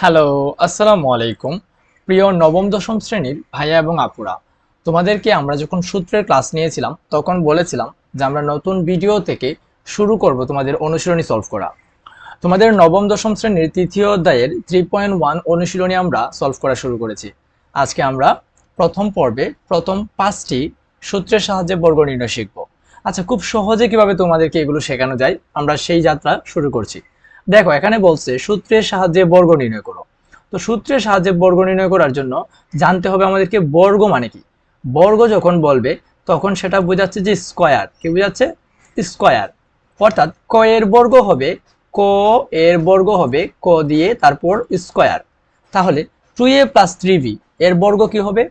Hello আসসালামু আলাইকুম প্রিয় নবম, দশম শ্রেণির ভাইয়া এবং আপুরা, তোমাদেরকে আমরা যখন সূত্রের ক্লাস নিয়েছিলাম, তখন বলেছিলাম যে আমরা নতুন ভিডিও থেকে শুরু করব তোমাদের অনুশীলনী সলভ করা। তোমাদের নবম, দশম শ্রেণির তৃতীয় অধ্যায়ের থ্রি পয়েন্ট ওয়ান অনুশীলনী আমরা সলভ করা শুরু করেছি। আজকে আমরা প্রথম পর্বে প্রথম পাঁচটি সূত্রের সাহায্যে বর্গ নির্ণয় শিখব। আচ্ছা খুব সহজে কীভাবে তোমাদেরকে এগুলো শেখানো যায়, আমরা সেই যাত্রা শুরু করছি। দেখো, এখানে বলছে সূত্রের সাহায্যে বর্গ নির্ণয় করো। তো সূত্রের সাহায্যে বর্গ নির্ণয় করার জন্য জানতে হবে আমাদেরকে বর্গ মানে কি। বর্গ যখন বলবে, তখন সেটা বোঝাচ্ছে যে স্কয়ার। কি বোঝাচ্ছে? স্কয়ার। অর্থাৎ ক এর বর্গ হবে, ক এর বর্গ হবে ক দিয়ে তারপর স্কয়ার। তাহলে two A plus three B এর বর্গ কি হবে?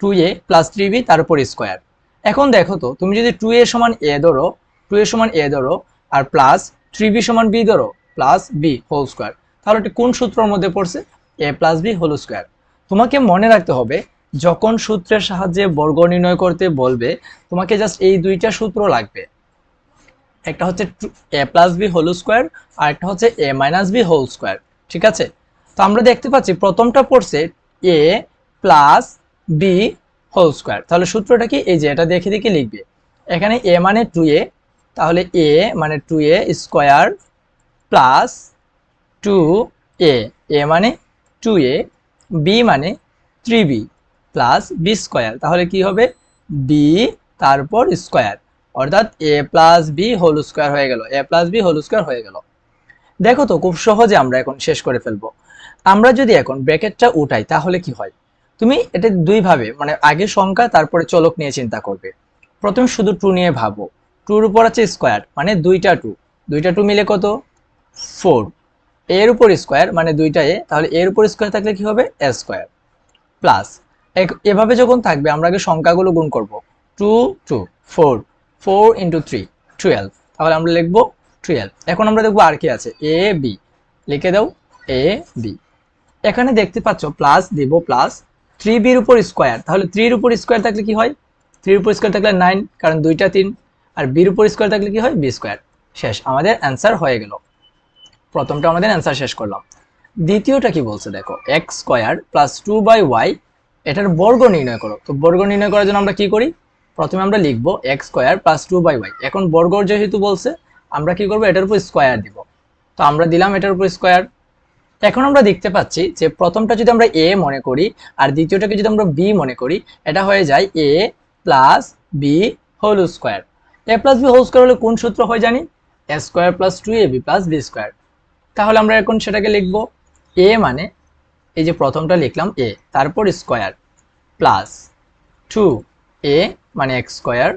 Two A plus three B তার উপর স্কয়ার। এখন দেখো তো, তুমি যদি টু এ সমান এ ধরো টু এ সমান এ ধরো, আর প্লাস থ্রি বি সমান বি ধরো প্লাস বি হোল স্কোয়ার তাহলে এটি কোন সূত্রের মধ্যে পড়ছে? A plus B whole square তোমাকে মনে রাখতে হবে, যখন সূত্রের সাহায্যে বর্গ নির্ণয় করতে বলবে, তোমাকে জাস্ট এই দুইটা সূত্র লাগবে। একটা হচ্ছে A plus B whole square আর একটা হচ্ছে A minus B whole square ঠিক আছে? তো আমরা দেখতে পাচ্ছি প্রথমটা পড়ছে A plus B whole square তাহলে সূত্রটা কি? এই যে এটা দেখে দেখে লিখবে। এখানে এ মানে টু এ তাহলে এ মানে two A square plus two A A মানে টু এ, বি মানে three B plus B square. তাহলে কি হবে? বি তারপর স্কোয়ার। অর্থাৎ A plus B whole square হয়ে গেল। A plus B whole square হয়ে গেল। দেখো তো, খুব সহজে আমরা এখন শেষ করে ফেলব। আমরা যদি এখন ব্র্যাকেটটা উঠাই, তাহলে কি হয়? তুমি এটা দুইভাবে মানে আগে সংখ্যা, তারপরে চলক নিয়ে চিন্তা করবে। প্রথমে শুধু টু নিয়ে ভাবো। টুর উপর আছে স্কোয়ার মানে দুইটা টু। দুইটা টু মিলে কত? ফোর। এর উপর স্কোয়ার মানে দুইটা এ, তাহলে এর উপর স্কোয়ার থাকলে কি হবে? A square plus. এভাবে যখন থাকবে, আমরা আগে সংখ্যাগুলো গুণ করব। Two two, four four into three, twelve. তাহলে আমরা লিখব টুয়েলভ। এখন আমরা দেখব আর কি আছে। A, B. লিখে দাও, এ, বি। এখানে দেখতে পাচ্ছ, প্লাস দেব প্লাস থ্রি বির উপর স্কোয়ার। তাহলে থ্রির উপর স্কোয়ার থাকলে কি হয়? থ্রির উপর স্কোয়ার থাকলে নাইন, কারণ দুইটা তিন। আর বির উপর স্কোয়ার থাকলে কি হয়? B square. শেষ। আমাদের অ্যান্সার হয়ে গেল। প্রথমটা আমাদের অ্যান্সার শেষ করলাম। দ্বিতীয়টা কি বলছে দেখো X square plus two by Y এটার বর্গ নির্ণয় করো। তো বর্গ নির্ণয় করার জন্য আমরা কি করি? প্রথমে আমরা লিখব X square plus two by Y এখন বর্গ যেহেতু বলছে, আমরা কি করব? এটার উপর স্কোয়ার দিব। তো আমরা দিলাম এটার উপর স্কোয়ার এখন আমরা দেখতে পাচ্ছি যে প্রথমটা যদি আমরা এ মনে করি, আর দ্বিতীয়টাকে যদি আমরা বি মনে করি, এটা হয়ে যায় A plus B whole square A plus B whole square হলে কোন সূত্র হয় জানি? A square plus two A B plus B square তাহলে আমরা এখন সেটাকে লিখব এ মানে এই যে প্রথমটা লিখলাম এ তারপর স্কোয়ার প্লাস টু এ মানে এক্স স্কোয়ার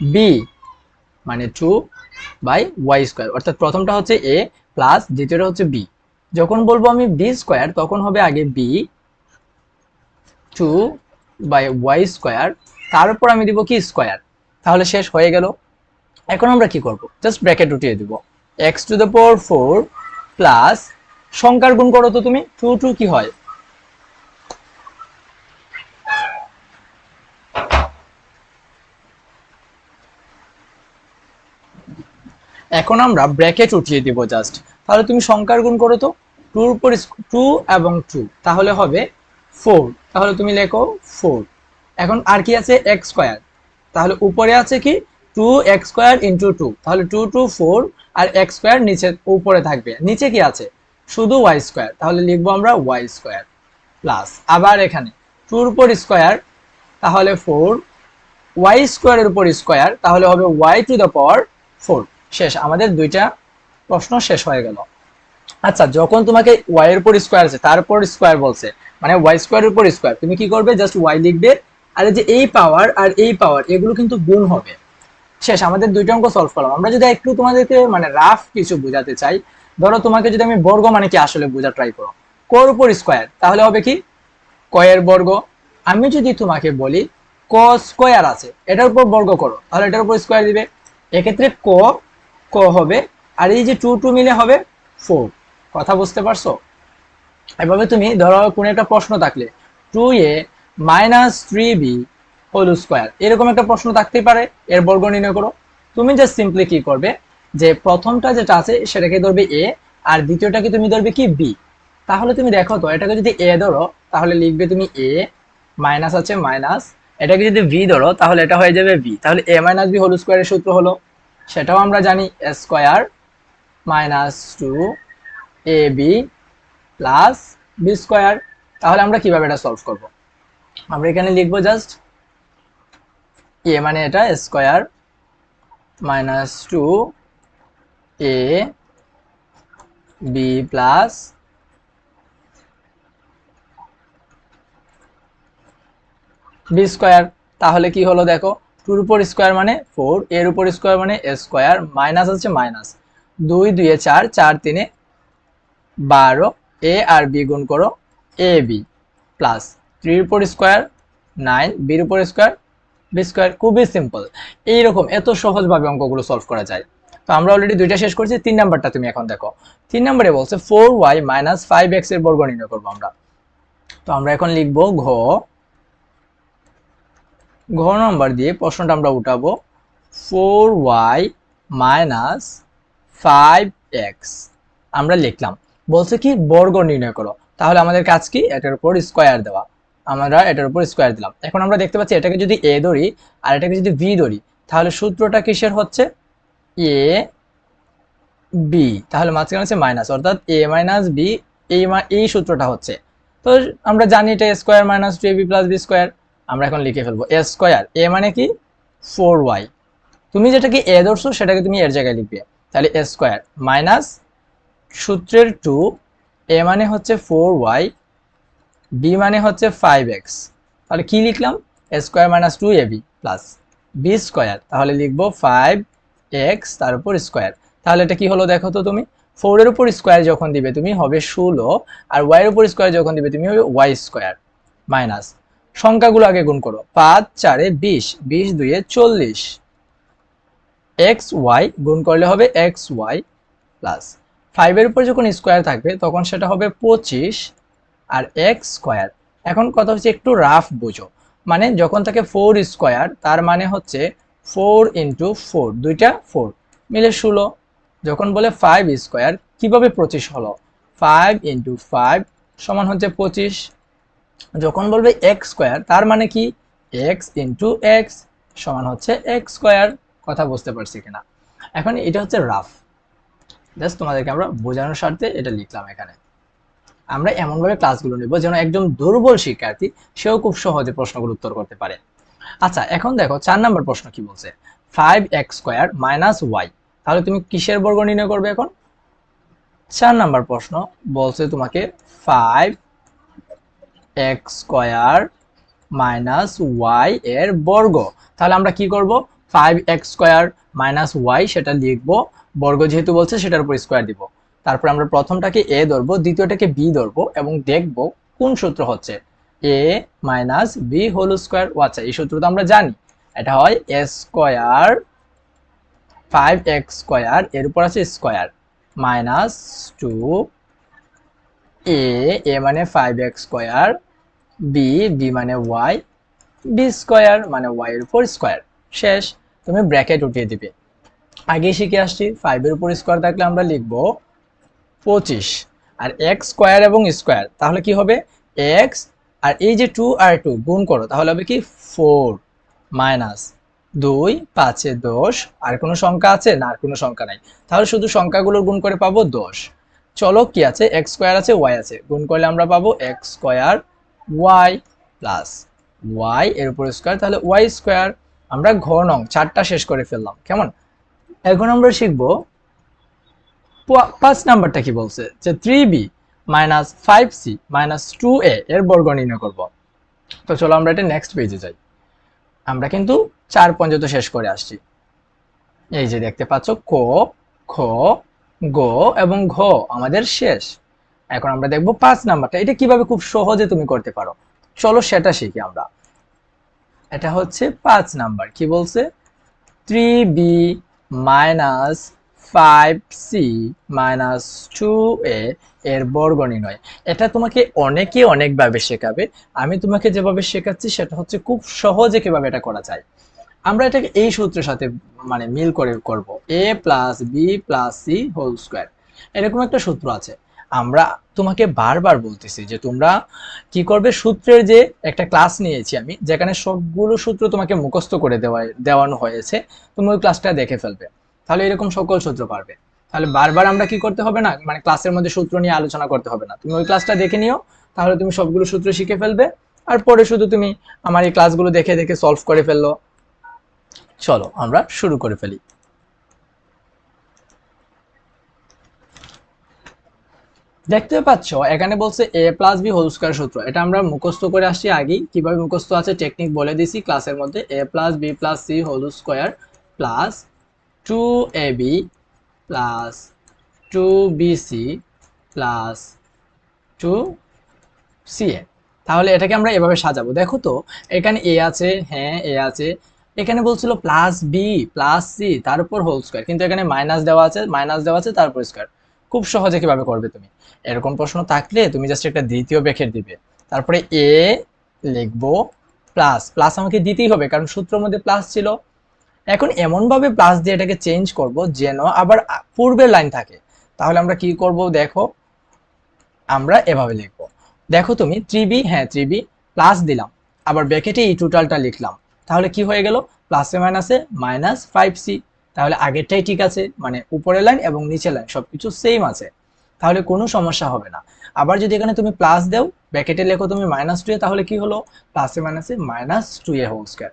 বি মানে টু বাই ওয়াই স্কোয়ার অর্থাৎ প্রথমটা হচ্ছে এ প্লাস দ্বিতীয়টা হচ্ছে বি যখন বলব আমি বি স্কোয়ার তখন হবে আগে B two by Y square তারপর আমি দিব কি স্কোয়ার তাহলে শেষ হয়ে গেল। এখন আমরা কি করব? জাস্ট ব্র্যাকেট উঠিয়ে দিব। X to the power four plus সংখ্যার গুণ করো তো তুমি, টু টু কি হয়? এখন আমরা ব্র্যাকেট উঠিয়ে দিব জাস্ট তাহলে তুমি সংখ্যার গুণ করো তো, টুর উপর টু এবং টু, তাহলে হবে ফোর। তাহলে তুমি লেখো ফোর। এখন আর কি আছে? X square. তাহলে উপরে আছে কি? Two X square into two তাহলে টু টু ফোর আর এক্স স্কোয়ার নিচে, উপরে থাকবে। নিচে কি আছে? শুধু ওয়াই স্কোয়ার তাহলে লিখব আমরা ওয়াই স্কোয়ার প্লাস আবার এখানে টুর উপর স্কোয়ার তাহলে ফোর ওয়াই স্কোয়ারের উপর স্কোয়ার তাহলে হবে Y to the power four শেষ, আমাদের দুইটা প্রশ্ন শেষ হয়ে গেল। আচ্ছা যখন তোমাকে ওয়াই এর উপর স্কোয়ার আছে, তার উপর স্কোয়ার বলছে মানে ওয়াই স্কোয়ারের উপর স্কোয়ার তুমি কি করবে? জাস্ট ওয়াই লিখবে। আর যে এই পাওয়ার আর এই পাওয়ার এগুলো কিন্তু গুণ হবে। শেষ, আমাদের দুইটা অঙ্ক সলভ করলাম। আমরা যদি একটু তোমাদেরকে মানে রাফ কিছু বোঝাতে চাই, ধরো তোমাকে যদি আমি বর্গ মানে কি আসলে বোঝা ট্রাই করো। কর উপর স্কোয়ার তাহলে হবে কি? কয়ের বর্গ। আমি যদি তোমাকে বলি, ক স্কোয়ার আছে, এটার উপর বর্গ করো, তাহলে এটার উপর স্কোয়ার দিবে। এক্ষেত্রে ক ক হবে, আর এই যে টু টু মিলে হবে ফোর কথা বুঝতে পারছ? এভাবে তুমি ধরো কোনো একটা প্রশ্ন থাকলে two A minus three B whole square. এরকম একটা প্রশ্ন থাকতেই পারে, এর বর্গ নির্ণয় করো। তুমি জাস্ট সিম্পলি কি করবে? যে প্রথমটা যেটা আছে, সেটাকে ধরবে এ আর দ্বিতীয়টাকে তুমি ধরবে কি বি তাহলে তুমি দেখো তো, এটাকে যদি এ ধরো, তাহলে লিখবে তুমি এ মাইনাস আছে মাইনাস এটাকে যদি ভি ধরো, তাহলে এটা হয়ে যাবে ভি তাহলে এ মাইনাস বি হোল স্কোয়ারের সূত্র হলো। সেটাও আমরা জানি square minus two A B plus B square. তাহলে আমরা কীভাবে এটা সলভ করব? আমরা এখানে লিখব জাস্ট এ মানে এটা square minus two A B plus B square তাহলে কি হলো দেখো? টুর উপর স্কোয়ার মানে ফোর এর উপর স্কোয়ার মানে স্কোয়ার মাইনাস হচ্ছে মাইনাস দুই দুইয়ে চার চার তিনে বারো এ আর বি গুণ করো এ বি প্লাস থ্রির উপর স্কোয়ার নাইন বির উপর স্কোয়ার বি স্কোয়ার খুবই সিম্পল এইরকম এত সহজভাবে অঙ্কগুলো সলভ করা যায়। তো আমরা অলরেডি দুইটা শেষ করছি, তিন নাম্বারটা তুমি এখন দেখো। তিন নাম্বারে বলছে ফোর ওয়াই মাইনাস ফাইভ এক্সের বর্গ নির্ণয় করব আমরা। তো আমরা এখন লিখব ঘ ঘ নম্বর দিয়ে প্রশ্নটা আমরা উঠাবো। Four Y minus five X আমরা লিখলাম। বলছে কি, বর্গ নির্ণয় করো। তাহলে আমাদের কাজ কি? এটার উপর স্কোয়ার দেওয়া। আমরা এটার উপর স্কোয়ার দিলাম। এখন আমরা দেখতে পাচ্ছি এটাকে যদি এ ধরি আর এটাকে যদি ভি ধরি, তাহলে সূত্রটা কিসের হচ্ছে? এ বি তাহলে মাঝখানে হচ্ছে মাইনাস অর্থাৎ এ মাইনাস বি এই এই সূত্রটা হচ্ছে। তো আমরা জানি এটা square minus two A B plus B square আমরা এখন লিখে ফেলব। এ স্কোয়ার এ মানে কি? ফোর ওয়াই তুমি যেটাকে এ ধরছো, সেটাকে তুমি এর জায়গায় লিখবে। তাহলে এ স্কোয়ার মাইনাস সূত্রের টু এ মানে হচ্ছে ফোর ওয়াই বি মানে হচ্ছে ফাইভ এক্স তাহলে কি লিখলাম? A square minus two A B plus B square তাহলে লিখব ফাইভ এক্স তার উপর স্কোয়ার তাহলে এটা কি হলো দেখো তো তুমি? ফোরের উপর স্কোয়ার যখন দিবে তুমি হবে ষোলো, আর ওয়াইয়ের উপর স্কোয়ার যখন দিবে তুমি হবে ওয়াই স্কোয়ার মাইনাস সংখ্যাগুলো আগে গুণ করো। পাঁচ, চারে বিশ বিশ দুইয়ে চল্লিশ। এক্স ওয়াই গুণ করলে হবে এক্স ওয়াই প্লাস ফাইভের উপর যখন স্কোয়ার থাকবে তখন সেটা হবে পঁচিশ আর এক্স স্কোয়ার এখন কথা হচ্ছে একটু রাফ বুঝো। মানে যখন থাকে ফোর স্কোয়ার তার মানে হচ্ছে ফোর ইন্টু ফোর দুইটা ফোর মিলে ষোলো। যখন বলে ফাইভ স্কোয়ার কীভাবে পঁচিশ হলো? ফাইভ ইন্টু ফাইভ সমান হচ্ছে পঁচিশ। যখন বলবে এক্স স্কোয়ার তার মানে কি? এক্স ইন্টু এক্স সমান হচ্ছে এক্স স্কোয়ার কথা বুঝতে পারছি কিনা? এখন এটা হচ্ছে রাফ জাস্ট তোমাদেরকে আমরা বোঝানোর স্বার্থে এটা লিখলাম এখানে। আমরা এমনভাবে ক্লাসগুলো নেব যেন একজন দুর্বল শিক্ষার্থী সেও খুব সহজে প্রশ্নগুলো উত্তর করতে পারে। আচ্ছা এখন দেখো চার নম্বর প্রশ্ন কি বলছে? Five X square minus Y তাহলে তুমি কিসের বর্গ নির্ণয় করবে এখন? চার নাম্বার প্রশ্ন বলছে তোমাকে five X square minus Y এর বর্গ। তাহলে আমরা কি করব? Five X square minus Y সেটা লিখব। বর্গ যেহেতু বলছে সেটার উপর স্কোয়ার দিব। তারপর আমরা প্রথমটাকে এ ধরবো, দ্বিতীয়টাকে বি ধরবো এবং দেখব কোন সূত্র হচ্ছে। A minus B whole square ও আচ্ছা এই সূত্র তো আমরা জানি। এটা হয় A square five X square এর উপর আছে square minus two A A মানে five X square B B মানে ওয়াই বি স্কোয়ার মানে ওয়াই এর উপর স্কোয়ার শেষ, তুমি ব্র্যাকেট উঠিয়ে দিবে। আগে শিখে আসছি ফাইভের উপর স্কোয়ার থাকলে আমরা লিখব পঁচিশ। আর এক্স স্কোয়ার এবং স্কোয়ার তাহলে কি হবে? এক্স আর এই যে টু আর টু গুণ করো, তাহলে হবে কি? ফোর মাইনাস দুই পাঁচে দশ। আর কোনো সংখ্যা আছে? না, আর কোনো সংখ্যা নাই। তাহলে শুধু সংখ্যাগুলোর গুণ করে পাবো দশ। চলো, কি আছে? এক্স স্কোয়ার আছে ওয়াই আছে। গুণ করলে আমরা পাবো X square Y plus Y এর উপর স্কোয়ার তাহলে ওয়াই স্কোয়ার আমরা ঘর নং, চারটা শেষ করে ফেললাম। কেমন? এখন আমরা শিখব পাঁচ নাম্বারটা কি বলছে? যে three B minus five C minus two A এর বর্গ নির্ণয় করব। তো চলো আমরা এটা নেক্সট পেজে যাই। আমরা কিন্তু চার পর্যন্ত শেষ করে আসছি। এই যে দেখতে পাচ্ছ, ক, খ, গ এবং ঘ আমাদের শেষ। এখন আমরা দেখব পাঁচ নাম্বারটা এটা কীভাবে খুব সহজে তুমি করতে পারো? চলো সেটা শিখি আমরা। এটা হচ্ছে পাঁচ নাম্বার কি বলছে? Three B minus five C minus two A এর বর্গ নির্ণয়। এটা তোমাকে অনেকে অনেকভাবে শেখাবে। আমি তোমাকে যেভাবে শেখাচ্ছি, সেটা হচ্ছে খুব সহজে কীভাবে এটা করা যায়। আমরা এটাকে এই সূত্রের সাথে মানে মিল করে করব। A plus B plus C whole square এরকম একটা সূত্র আছে। আমরা তোমাকে বারবার বলতেছি যে তোমরা কি করবে? সূত্রের যে একটা ক্লাস নিয়েছি আমি, যেখানে সবগুলো সূত্র তোমাকে মুখস্থ করে দেওয়া দেওয়ানো হয়েছে তুমি ওই ক্লাসটা দেখে ফেলবে। তাহলে এরকম সকল সূত্র পারবে। তাহলে বারবার আমরা কি করতে হবে না? মানে ক্লাসের মধ্যে সূত্র নিয়ে আলোচনা করতে হবে না। তুমি ওই ক্লাসটা দেখে নিও, তাহলে তুমি সবগুলো সূত্র শিখে ফেলবে, আর পরে শুধু তুমি আমার এই ক্লাসগুলো দেখে দেখে সলভ করে ফেলল। চলো, আমরা শুরু করে ফেলি। দেখতে পাচ্ছ, এখানে বলছে A plus B whole square সূত্র। এটা আমরা মুখস্থ করে আসছি আগেই। কীভাবে মুখস্থ আছে? টেকনিক বলে দিছি ক্লাসের মধ্যে A plus B plus C whole square plus two A B plus two plus two তাহলে এটাকে আমরা এভাবে সাজাবো। দেখো তো, এখানে এ আছে হ্যাঁ এ আছে। এখানে বলছিল প্লাস বি প্লাস সি তার উপর হোল স্কোয়ার কিন্তু এখানে মাইনাস দেওয়া আছে মাইনাস দেওয়া আছে তারপর স্কোয়ার খুব সহজে কীভাবে করবে তুমি? এরকম প্রশ্ন থাকলে তুমি জাস্ট একটা দ্বিতীয় ব্রেকেট দিবে। তারপরে এ লিখব প্লাস প্লাস আমাকে দিতেই হবে, কারণ সূত্রের মধ্যে প্লাস ছিল। এখন এমনভাবে প্লাস দিয়ে এটাকে চেঞ্জ করব যেন আবার পূর্বের লাইন থাকে। তাহলে আমরা কি করব দেখো? আমরা এভাবে লিখব। দেখো তুমি ত্রিবি হ্যাঁ ত্রিবি প্লাস দিলাম। আবার ব্যাকেটে এই টোটালটা লিখলাম। তাহলে কি হয়ে গেল? প্লাসে মাইনাসে মাইনাস ফাইভ সি তাহলে আগেরটাই ঠিক আছে মানে উপরের লাইন এবং নিচের লাইন সবকিছু সেম আছে। তাহলে কোনো সমস্যা হবে না। আবার যদি এখানে তুমি প্লাস দেও ব্যাকেটে লেখো তুমি মাইনাস টু এ, তাহলে কি হলো? প্লাসে মাইনাসে minus two A whole square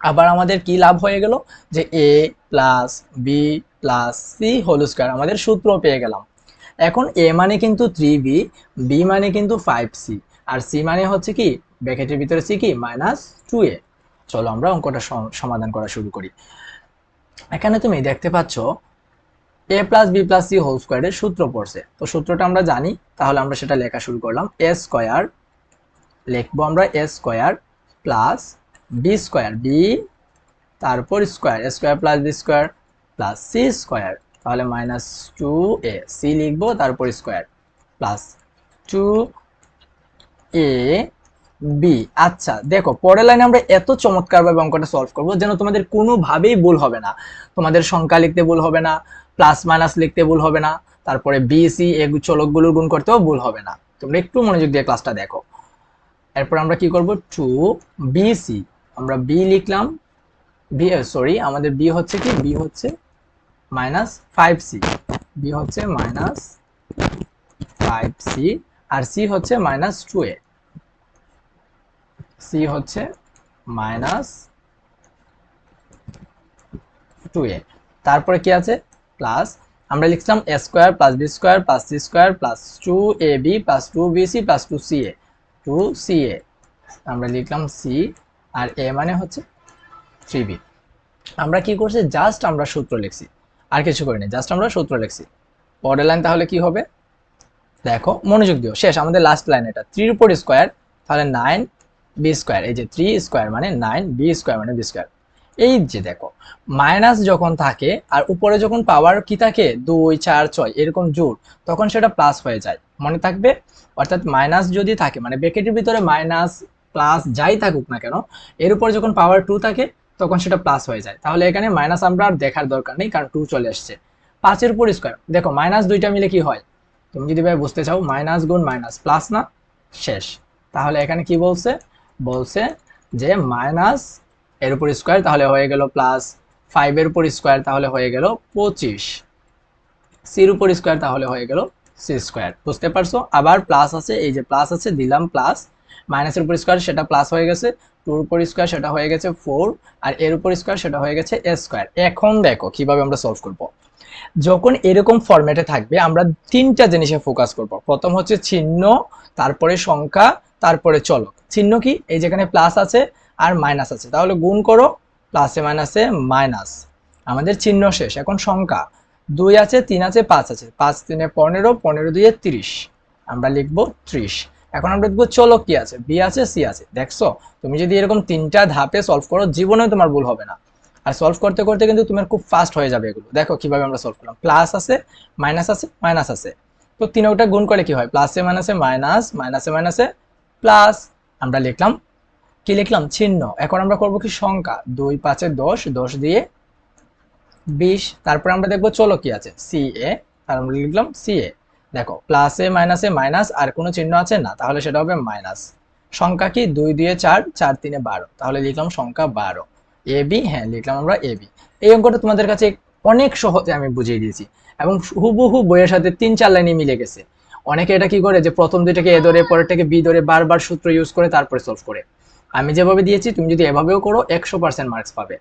আবার আমাদের কি লাভ হয়ে গেল? যে A plus B plus C whole square আমাদের সূত্র পেয়ে গেলাম। এখন এ মানে কিন্তু থ্রি বি বি মানে কিন্তু ফাইভ সি আর সি মানে হচ্ছে কি ব্যাকেটের ভিতরে সি কি? মাইনাস টু এ চলো আমরা অঙ্কটা সমাধান করা শুরু করি। এখানে তুমি দেখতে পাচ্ছ A plus B plus C whole স্কোয়ারের সূত্র পড়ছে। তো সূত্রটা আমরা জানি, তাহলে আমরা সেটা লেখা শুরু করলাম। এ স্কোয়ার লিখব আমরা A square plus B square B তারপর square square plus B square plus C square তাহলে মাইনাস টু এ সি লিখব, তারপর square plus two A B আচ্ছা দেখো, পরের লাইনে আমরা এত চমৎকারভাবে অঙ্কটা সলভ করব যেন তোমাদের কোনোভাবেই ভুল হবে না। তোমাদের সংখ্যা লিখতে ভুল হবে না প্লাস মাইনাস লিখতে ভুল হবে না, তারপরে বি সি এ চলকগুলোর গুণ করতেও ভুল হবে না। তোমরা একটু মনোযোগ দিয়ে ক্লাসটা দেখো। এরপর আমরা কি করব? টু বি সি আমরা বি লিখলাম বি সরি আমাদের বি হচ্ছে কি? বি হচ্ছে মাইনাস ফাইভ সি বি হচ্ছে মাইনাস ফাইভ সি আর সি হচ্ছে মাইনাস টু এ সি হচ্ছে মাইনাস টু এ তারপরে কি আছে? প্লাস আমরা লিখলাম A square plus B square plus C square plus two A B plus two B C plus two C A two C A আমরা লিখলাম C আর এ মানে হচ্ছে থ্রি বি আমরা কি করছি? জাস্ট আমরা সূত্র লিখছি। আর কিছু করিনি জাস্ট আমরা সূত্র লিখছি। পরের লাইন তাহলে কি হবে? দেখো, মনোযোগ দিও। শেষ, আমাদের লাস্ট লাইন এটা। থ্রির উপর স্কোয়ার তাহলে নাইন বি স্কোয়ার এই যে থ্রি স্কোয়ার মানে নাইন বি স্কোয়ার মানে বি স্কোয়ার এই যে দেখো মাইনাস যখন থাকে, আর উপরে যখন পাওয়ার কি থাকে? দুই, চার, ছয়, এরকম জোর, তখন সেটা প্লাস হয়ে যায়। মনে থাকবে? অর্থাৎ মাইনাস যদি থাকে মানে ব্যাকেটের ভিতরে মাইনাস প্লাস যাই থাকুক না কেন, এর উপরে যখন পাওয়ার টু থাকে, তখন সেটা প্লাস হয়ে যায়। তাহলে এখানে মাইনাস আমরা আর দেখার দরকার নেই, কারণ টু চলে আসছে পাঁচের উপর স্কোয়ার দেখো মাইনাস দুইটা মিলে কি হয়? তুমি যদি ভাই বুঝতে চাও মাইনাস গুণ মাইনাস প্লাস না, শেষ। তাহলে এখানে কি বলছে? বলছে যে মাইনাস এর উপর স্কোয়ার তাহলে হয়ে গেল প্লাস ফাইভের উপর স্কোয়ার তাহলে হয়ে গেল পঁচিশ। সির উপর স্কোয়ার তাহলে হয়ে গেল সি স্কোয়ার বুঝতে পারছ? আবার প্লাস আছে, এই যে প্লাস আছে, দিলাম প্লাস মাইনাসের উপর স্কোয়ার সেটা প্লাস হয়ে গেছে টুর উপর স্কোয়ার সেটা হয়ে গেছে ফোর আর এর উপর স্কোয়ার সেটা হয়ে গেছে এ স্কোয়ার এখন দেখো কীভাবে আমরা সলভ করব। যখন এরকম ফরম্যাটে থাকবে, আমরা তিনটা জিনিসে ফোকাস করব। প্রথম হচ্ছে চিহ্ন, তারপরে সংখ্যা, তারপরে চলক। চিহ্ন কি? এই যেখানে প্লাস আছে আর মাইনাস আছে। তাহলে গুণ করো প্লাসে মাইনাসে মাইনাস আমাদের চিহ্ন শেষ। এখন সংখ্যা। দুই আছে, তিন আছে, পাঁচ আছে। পাঁচ তিনে পনেরো পনেরো দুইয়ে তিরিশ। আমরা লিখব ত্রিশ। এখন আমরা দেখব চলো কি আছে? বি আছে, সি আছে। দেখছ? তুমি যদি এরকম তিনটা ধাপে সলভ করো জীবনে তোমার ভুল হবে না। আর সলভ করতে করতে কিন্তু তোমার খুব ফাস্ট হয়ে যাবে এগুলো। দেখো কীভাবে আমরা সলভ করলাম। প্লাস আছে মাইনাস আছে মাইনাস আছে। তো তিনটা গুণ করলে কি হয়? প্লাসে মাইনাসে মাইনাস মাইনাসে মাইনাসে প্লাস আমরা লিখলাম, কি লিখলাম? চিহ্ন এখন আমরা করব কি সংখ্যা? দুই, পাঁচে দশ দশ দিয়ে বিশ। তারপরে আমরা দেখব চলো কি আছে? সি এ তার আমরা লিখলাম সি এ দেখো প্লাসে মাইনাসে মাইনাস আর কোনো চিহ্ন আছে? না, তাহলে সেটা হবে মাইনাস সংখ্যা কি? দুই দুয়ে চার চার তিনে বারো। তাহলে লিখলাম সংখ্যা বারো। এ, বি হ্যাঁ লিখলাম আমরা এ, বি। এই অঙ্কটা তোমাদের কাছে অনেক সহজে আমি বুঝিয়ে দিয়েছি। এবং হুবহু বইয়ের সাথে তিন, চার লাইনে মিলে গেছে। অনেকে এটা কি করে? যে প্রথম দুইটাকে এ ধরে পরেরটাকে বি ধরে, বারবার সূত্র ইউজ করে, তারপরে সলভ করে। আমি যেভাবে দিয়েছি, তুমি যদি এভাবেও করো, একশো পার্সেন্ট মার্কস পাবে।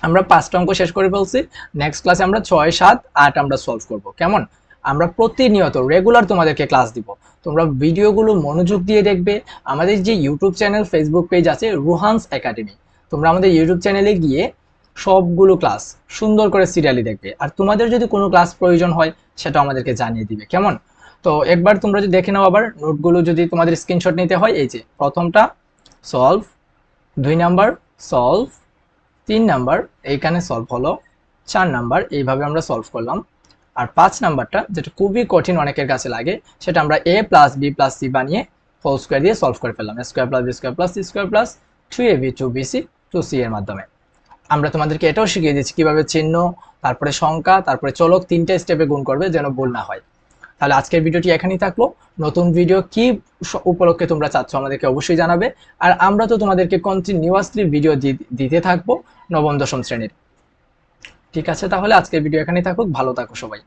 আমরা পাঁচটা অঙ্ক শেষ করে ফেলছি। নেক্সট ক্লাসে আমরা ছয়, সাত, আট আমরা সলভ করব। কেমন? আমরা প্রতিনিয়ত রেগুলার তোমাদেরকে ক্লাস দিব। তোমরা ভিডিওগুলো মনোযোগ দিয়ে দেখবে। আমাদের যে ইউটিউব চ্যানেল ফেসবুক পেজ আছে রুহান্স একাডেমি তোমরা আমাদের ইউটিউব চ্যানেলে গিয়ে সবগুলো ক্লাস সুন্দর করে সিরিয়ালি দেখবে। আর তোমাদের যদি কোনো ক্লাস প্রয়োজন হয় সেটা আমাদেরকে জানিয়ে দিবে। কেমন? তো একবার তোমরা যদি দেখে নাও আবার, নোটগুলো যদি তোমাদের স্ক্রিনশট নিতে হয়, এই যে প্রথমটা সলভ দুই নাম্বার সলভ তিন নাম্বার, এইখানে সলভ হলো, চার নাম্বার, এইভাবে আমরা সলভ করলাম। আর পাঁচ নাম্বারটা যেটা খুবই কঠিন অনেকের কাছে লাগে, সেটা আমরা A plus B plus C বানিয়ে হোল স্কোয়ার দিয়ে সলভ করে ফেললাম। Square plus B square plus C square plus three A B two B C two C এর মাধ্যমে। আমরা তোমাদেরকে এটাও শিখিয়ে দিচ্ছি কীভাবে চিহ্ন, তারপরে সংখ্যা, তারপরে চলক তিনটে স্টেপে গুণ করবে যেন ভুল না হয়। তাহলে আজকের ভিডিওটি এখানেই থাকল। নতুন ভিডিও কি উপলক্ষে তোমরা চাচ্ছ আমাদেরকে অবশ্যই জানাবে। আর আমরা তো তোমাদেরকে কন্টিনিউয়াসলি ভিডিও দিতে থাকব নবম, দশম শ্রেণির। ঠিক আছে তাহলে আজকের ভিডিও এখানেই থাকুক ভালো থাকো সবাই।